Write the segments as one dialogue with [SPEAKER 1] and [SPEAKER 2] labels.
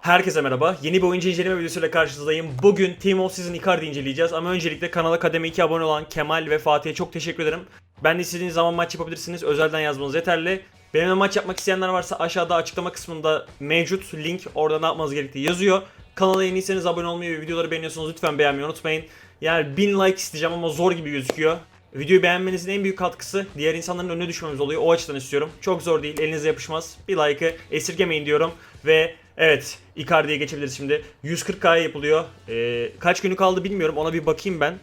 [SPEAKER 1] Herkese merhaba. Yeni bir oyuncu inceleme videosuyla karşınızdayım. Bugün Team of Season Icardi inceleyeceğiz ama öncelikle kanala kademe 2 abone olan Kemal ve Fatih'e çok teşekkür ederim. Ben de istediğiniz zaman maç yapabilirsiniz. Özelden yazmanız yeterli. Benimle maç yapmak isteyenler varsa aşağıda açıklama kısmında mevcut link. Orada ne yapmanız gerektiği yazıyor. Kanala yeniyseniz abone olmayı ve videoları beğeniyorsanız lütfen beğenmeyi unutmayın. Yani 1000 like isteyeceğim ama zor gibi gözüküyor. Videoyu beğenmenizin en büyük katkısı diğer insanların önüne düşmemiz oluyor. O açıdan istiyorum. Çok zor değil. Elinize yapışmaz. Bir like'ı esirgemeyin diyorum. Ve evet Icardi'ye geçebiliriz şimdi. 140k yapılıyor. Ee, kaç günü kaldı bilmiyorum. Ona bir bakayım ben.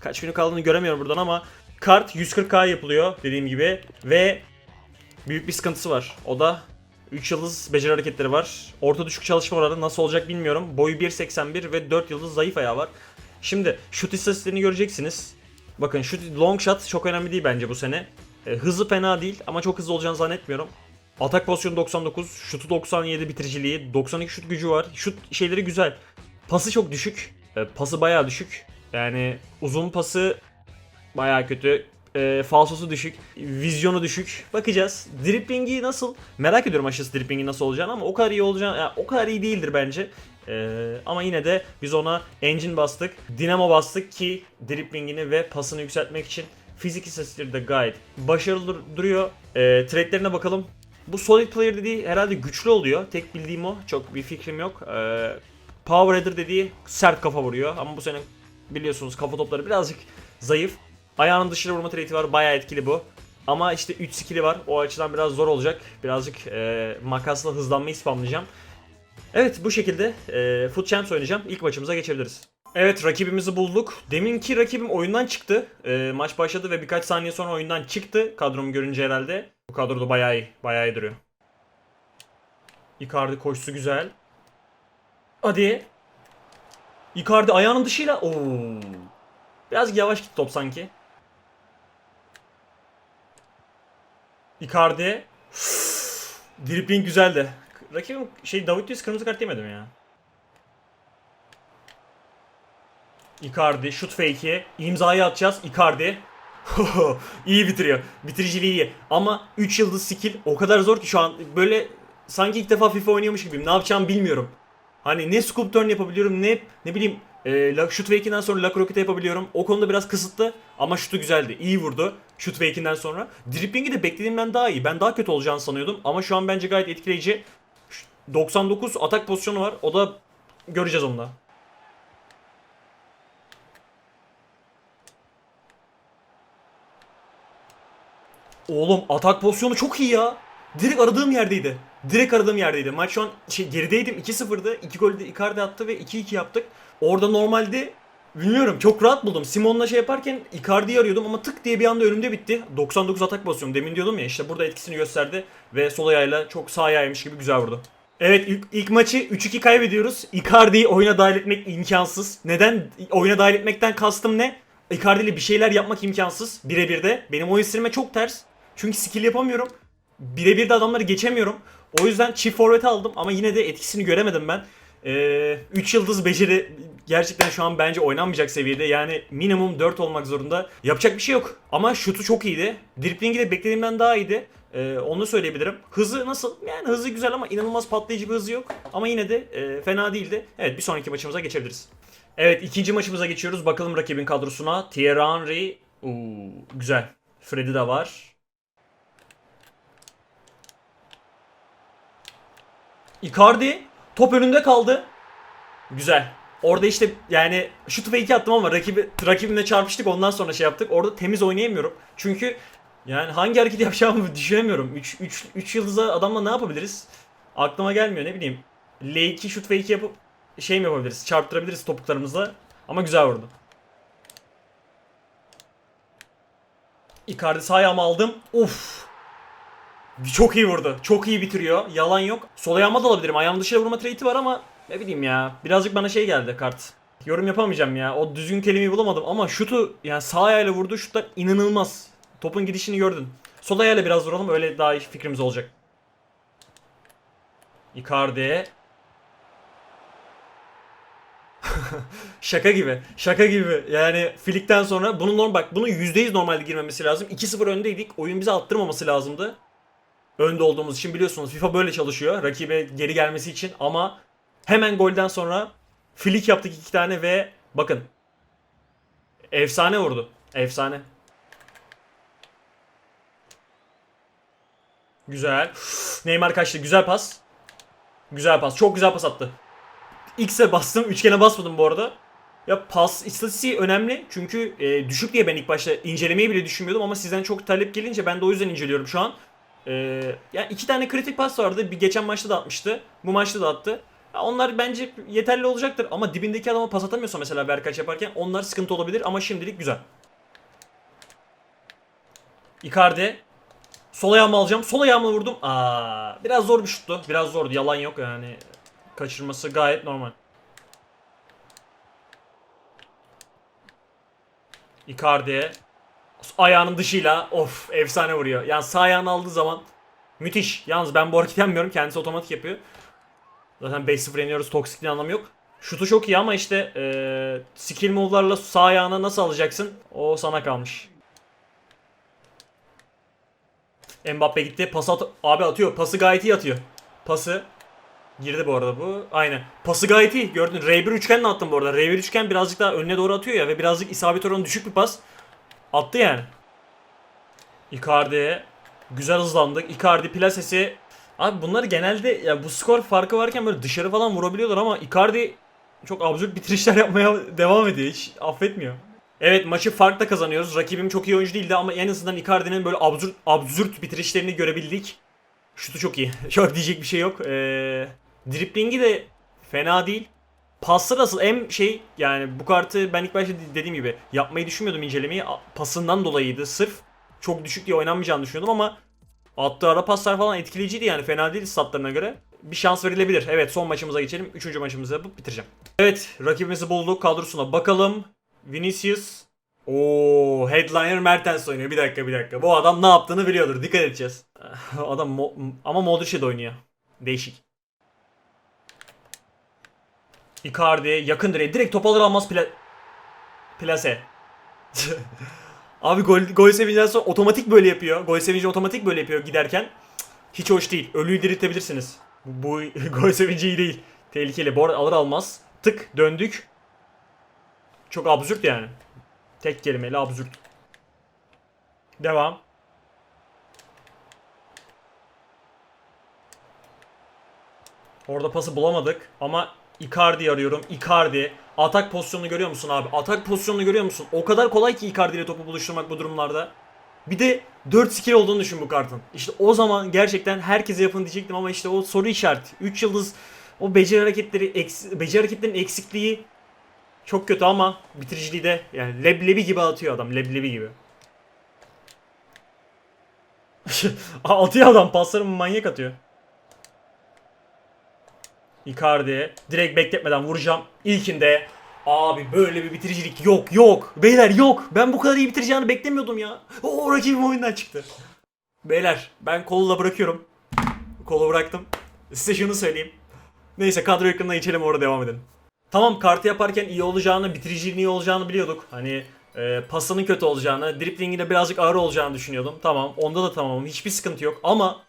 [SPEAKER 1] Kaç günü kaldığını göremiyorum buradan ama kart 140k yapılıyor dediğim gibi. Ve büyük bir sıkıntısı var. O da 3 yıldız beceri hareketleri var. Orta düşük çalışma oranı nasıl olacak bilmiyorum. Boyu 1.81 ve 4 yıldız zayıf ayağı var. Şimdi şut istatistiklerini göreceksiniz. Bakın şu long shot çok önemli değil bence bu sene. E, hızı fena değil ama çok hızlı olacağını zannetmiyorum. Atak pozisyonu 99, şutu 97 bitiriciliği, 92 şut gücü var. Şut şeyleri güzel. Pası çok düşük. E, pası bayağı düşük. Yani uzun pası bayağı kötü. E, falsosu düşük. Vizyonu düşük. Bakacağız. Driplingi nasıl? Merak ediyorum açıkçası driplingi nasıl olacağını ama o kadar iyi olacağını, yani o kadar iyi değildir bence. Ee, ama yine de biz ona engine bastık, dinamo bastık ki driplingini ve pasını yükseltmek için fizik istatistikleri de gayet başarılı dur- duruyor. Ee, trade'lerine bakalım. Bu solid player dediği herhalde güçlü oluyor. Tek bildiğim o. Çok bir fikrim yok. Ee, power header dediği sert kafa vuruyor. Ama bu sene biliyorsunuz kafa topları birazcık zayıf. Ayağının dışına vurma trade'i var. Bayağı etkili bu. Ama işte 3 skill'i var. O açıdan biraz zor olacak. Birazcık e, makasla hızlanmayı spamlayacağım. Evet bu şekilde e, Foot Champs oynayacağım. İlk maçımıza geçebiliriz. Evet rakibimizi bulduk. Deminki rakibim oyundan çıktı. E, maç başladı ve birkaç saniye sonra oyundan çıktı. Kadromu görünce herhalde. Bu kadroda bayağı iyi. Bayağı iyi duruyor. Icardi koşusu güzel. Hadi. Icardi ayağının dışıyla. Oo. Biraz yavaş gitti top sanki. Icardi. Dribbling güzeldi. Rakibim şey Davut Luiz kırmızı kart yemedim ya. Icardi şut fake'i imzayı atacağız Icardi. iyi bitiriyor. Bitiriciliği iyi. Ama 3 yıldız skill o kadar zor ki şu an böyle sanki ilk defa FIFA oynuyormuş gibiyim. Ne yapacağımı bilmiyorum. Hani ne scoop turn yapabiliyorum ne ne bileyim e, shoot fake'inden sonra lock rocket'e yapabiliyorum. O konuda biraz kısıtlı ama şutu güzeldi. İyi vurdu shoot fake'inden sonra. Dripling'i de beklediğimden daha iyi. Ben daha kötü olacağını sanıyordum ama şu an bence gayet etkileyici. 99 atak pozisyonu var. O da göreceğiz onu da. Oğlum atak pozisyonu çok iyi ya. Direkt aradığım yerdeydi. Direkt aradığım yerdeydi. Maç şu an şey, gerideydim 2-0'dı. 2 golü de Icardi attı ve 2-2 yaptık. Orada normalde bilmiyorum çok rahat buldum. Simon'la şey yaparken Icardi'yi arıyordum ama tık diye bir anda önümde bitti. 99 atak pozisyonu demin diyordum ya işte burada etkisini gösterdi. Ve sol ayağıyla çok sağ ayağıymış gibi güzel vurdu. Evet ilk, ilk maçı 3-2 kaybediyoruz. Icardi'yi oyuna dahil etmek imkansız. Neden? Oyuna dahil etmekten kastım ne? Icardi ile bir şeyler yapmak imkansız. Birebir de. Benim oyun stilime çok ters. Çünkü skill yapamıyorum. Birebir de adamları geçemiyorum. O yüzden çift forvet aldım ama yine de etkisini göremedim ben. 3 yıldız beceri gerçekten şu an bence oynanmayacak seviyede. Yani minimum 4 olmak zorunda. Yapacak bir şey yok. Ama şutu çok iyiydi. Driplingi de beklediğimden daha iyiydi. Ee, onu söyleyebilirim. Hızı nasıl? Yani hızı güzel ama inanılmaz patlayıcı bir hızı yok. Ama yine de e, fena değildi. Evet bir sonraki maçımıza geçebiliriz. Evet ikinci maçımıza geçiyoruz. Bakalım rakibin kadrosuna. Thierry Henry. Uuu, güzel. Freddy de var. Icardi top önünde kaldı. Güzel. Orada işte yani şut fake'i attım ama rakibi, rakibimle çarpıştık ondan sonra şey yaptık. Orada temiz oynayamıyorum. Çünkü yani hangi hareket yapacağımı düşünemiyorum. 3 3 3 yıldıza adamla ne yapabiliriz? Aklıma gelmiyor ne bileyim. L2 şut fake'i yapıp şey mi yapabiliriz? Çarptırabiliriz topuklarımızla. Ama güzel vurdu. Icardi sağ ayağımı aldım. Uf. Çok iyi vurdu. Çok iyi bitiriyor. Yalan yok. Sol ayağıma da alabilirim. Ayağım dışarı vurma trade'i var ama ne bileyim ya. Birazcık bana şey geldi kart. Yorum yapamayacağım ya. O düzgün kelimeyi bulamadım ama şutu yani sağ ayağıyla vurduğu şutlar inanılmaz. Topun gidişini gördün. Sol ayağıyla biraz vuralım öyle daha iyi fikrimiz olacak. Icardi. Şaka gibi. Şaka gibi. Yani Filik'ten sonra bunun normal bak bunun %100 normalde girmemesi lazım. 2-0 öndeydik. Oyun bize attırmaması lazımdı. Önde olduğumuz için biliyorsunuz FIFA böyle çalışıyor. Rakibe geri gelmesi için ama Hemen golden sonra flick yaptık iki tane ve bakın. Efsane vurdu. Efsane. Güzel. Neymar kaçtı. Güzel pas. Güzel pas. Çok güzel pas attı. X'e bastım. Üçgene basmadım bu arada. Ya pas istatistiği önemli. Çünkü e, düşük diye ben ilk başta incelemeyi bile düşünmüyordum ama sizden çok talep gelince ben de o yüzden inceliyorum şu an. E, ya iki tane kritik pas vardı. Bir geçen maçta da atmıştı. Bu maçta da attı. Ya onlar bence yeterli olacaktır ama dibindeki adama pas atamıyorsa mesela Berkaç yaparken onlar sıkıntı olabilir ama şimdilik güzel. Icardi Sol ayağımı alacağım. Sol ayağımla vurdum. Aa, biraz zor bir şuttu. Biraz zordu. Yalan yok yani. Kaçırması gayet normal. Icardi ayağının dışıyla of efsane vuruyor. Yani sağ ayağını aldığı zaman müthiş. Yalnız ben bu hareketi yapmıyorum. Kendisi otomatik yapıyor. Zaten 5-0 yeniyoruz. Toksikliğin anlamı yok. Şutu çok iyi ama işte eee skill move'larla sağ ayağına nasıl alacaksın? O sana kalmış. Mbappe gitti. Pas at abi atıyor. Pası gayet iyi atıyor. Pası girdi bu arada bu. Aynen. Pası gayet iyi. Gördün. R1 üçgenle attım bu arada. R1 üçgen birazcık daha önüne doğru atıyor ya ve birazcık isabet oranı düşük bir pas. Attı yani. Icardi güzel hızlandık. Icardi plasesi Abi bunlar genelde ya bu skor farkı varken böyle dışarı falan vurabiliyorlar ama Icardi çok absürt bitirişler yapmaya devam ediyor. Hiç affetmiyor. Evet maçı farkla kazanıyoruz. Rakibim çok iyi oyuncu değildi ama en azından Icardi'nin böyle absürt, absürt bitirişlerini görebildik. Şutu çok iyi. Çok diyecek bir şey yok. Ee, driplingi de fena değil. Pası nasıl? Hem şey yani bu kartı ben ilk başta dediğim gibi yapmayı düşünmüyordum incelemeyi. Pasından dolayıydı sırf. Çok düşük diye oynanmayacağını düşünüyordum ama attığı ara paslar falan etkileyiciydi yani fena değil statlarına göre. Bir şans verilebilir. Evet son maçımıza geçelim. Üçüncü maçımızı yapıp bitireceğim. Evet rakibimizi bulduk kadrosuna bakalım. Vinicius. Oo, headliner Mertens oynuyor. Bir dakika bir dakika. Bu adam ne yaptığını biliyordur. Dikkat edeceğiz. Adam Mo- ama Modric'e de oynuyor. Değişik. Icardi yakın direğe direkt top alır almaz pla plase. Abi gol, gol sevincinden sonra otomatik böyle yapıyor. Gol sevinci otomatik böyle yapıyor giderken. Hiç hoş değil. Ölüyü diriltebilirsiniz. Bu, bu gol sevinci iyi değil. Tehlikeli. Bu arada alır almaz. Tık döndük. Çok absürt yani. Tek kelimeyle absürt. Devam. Orada pası bulamadık ama Icardi arıyorum. Icardi. Atak pozisyonunu görüyor musun abi? Atak pozisyonunu görüyor musun? O kadar kolay ki Icardi ile topu buluşturmak bu durumlarda. Bir de 4 skill olduğunu düşün bu kartın. İşte o zaman gerçekten herkese yapın diyecektim ama işte o soru işareti. 3 yıldız o beceri hareketleri, eks- beceri hareketlerin eksikliği çok kötü ama bitiriciliği de yani leblebi gibi atıyor adam. Leblebi gibi. atıyor adam pasları manyak atıyor. Icardi direkt bekletmeden vuracağım. İlkinde abi böyle bir bitiricilik yok yok. Beyler yok. Ben bu kadar iyi bitireceğini beklemiyordum ya. O rakibim oyundan çıktı. Beyler ben kolu da bırakıyorum. Kolu bıraktım. Size şunu söyleyeyim. Neyse kadro ekranına geçelim orada devam edelim. Tamam kartı yaparken iyi olacağını, bitiriciliğin iyi olacağını biliyorduk. Hani e, pasının kötü olacağını, driplinginde birazcık ağır olacağını düşünüyordum. Tamam, onda da tamamım. Hiçbir sıkıntı yok ama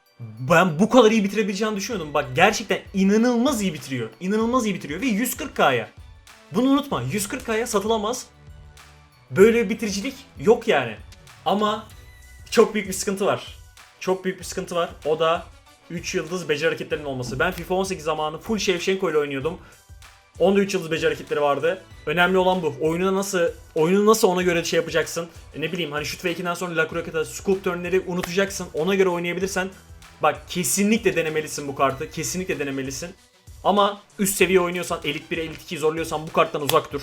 [SPEAKER 1] ben bu kadar iyi bitirebileceğini düşünüyordum. Bak gerçekten inanılmaz iyi bitiriyor. İnanılmaz iyi bitiriyor ve 140k'ya. Bunu unutma. 140k'ya satılamaz. Böyle bir bitiricilik yok yani. Ama çok büyük bir sıkıntı var. Çok büyük bir sıkıntı var. O da 3 yıldız beceri hareketlerinin olması. Ben FIFA 18 zamanı full Shevchenko ile oynuyordum. Onda 3 yıldız beceri hareketleri vardı. Önemli olan bu. Oyunu nasıl oyunu nasıl ona göre şey yapacaksın. E ne bileyim hani şut 2'den sonra La Croqueta, scoop turnleri unutacaksın. Ona göre oynayabilirsen bak kesinlikle denemelisin bu kartı. Kesinlikle denemelisin. Ama üst seviye oynuyorsan, elit 1, elit 2'yi zorluyorsan bu karttan uzak dur.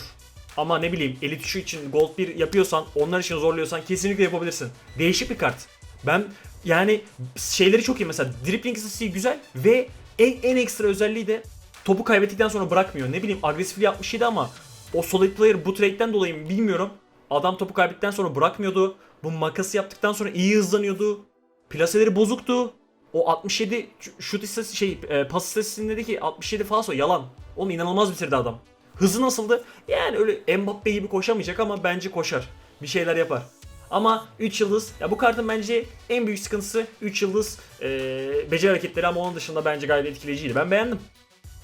[SPEAKER 1] Ama ne bileyim elit 3 için gold 1 yapıyorsan, onlar için zorluyorsan kesinlikle yapabilirsin. Değişik bir kart. Ben yani şeyleri çok iyi mesela dribbling istatistiği güzel ve en, en ekstra özelliği de topu kaybettikten sonra bırakmıyor. Ne bileyim agresifli yapmışydı ama o solid player bu trade'den dolayı mı bilmiyorum. Adam topu kaybettikten sonra bırakmıyordu. Bu makası yaptıktan sonra iyi hızlanıyordu. Plaseleri bozuktu. O 67 şut istatistiği şey e, pas istatistiğindeki 67 falso yalan. Onu inanılmaz bitirdi adam. Hızı nasıldı? Yani öyle Mbappe gibi koşamayacak ama bence koşar. Bir şeyler yapar. Ama 3 yıldız ya bu kartın bence en büyük sıkıntısı 3 yıldız e, beceri hareketleri ama onun dışında bence gayet etkileyiciydi. Ben beğendim.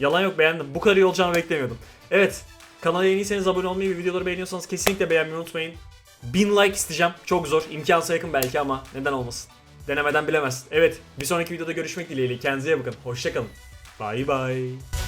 [SPEAKER 1] Yalan yok beğendim. Bu kadar iyi olacağını beklemiyordum. Evet. Kanala yeniyseniz abone olmayı ve videoları beğeniyorsanız kesinlikle beğenmeyi unutmayın. 1000 like isteyeceğim. Çok zor. İmkansa yakın belki ama neden olmasın. Denemeden bilemezsin. Evet bir sonraki videoda görüşmek dileğiyle. Kendinize bakın. Hoşçakalın. Bay bay.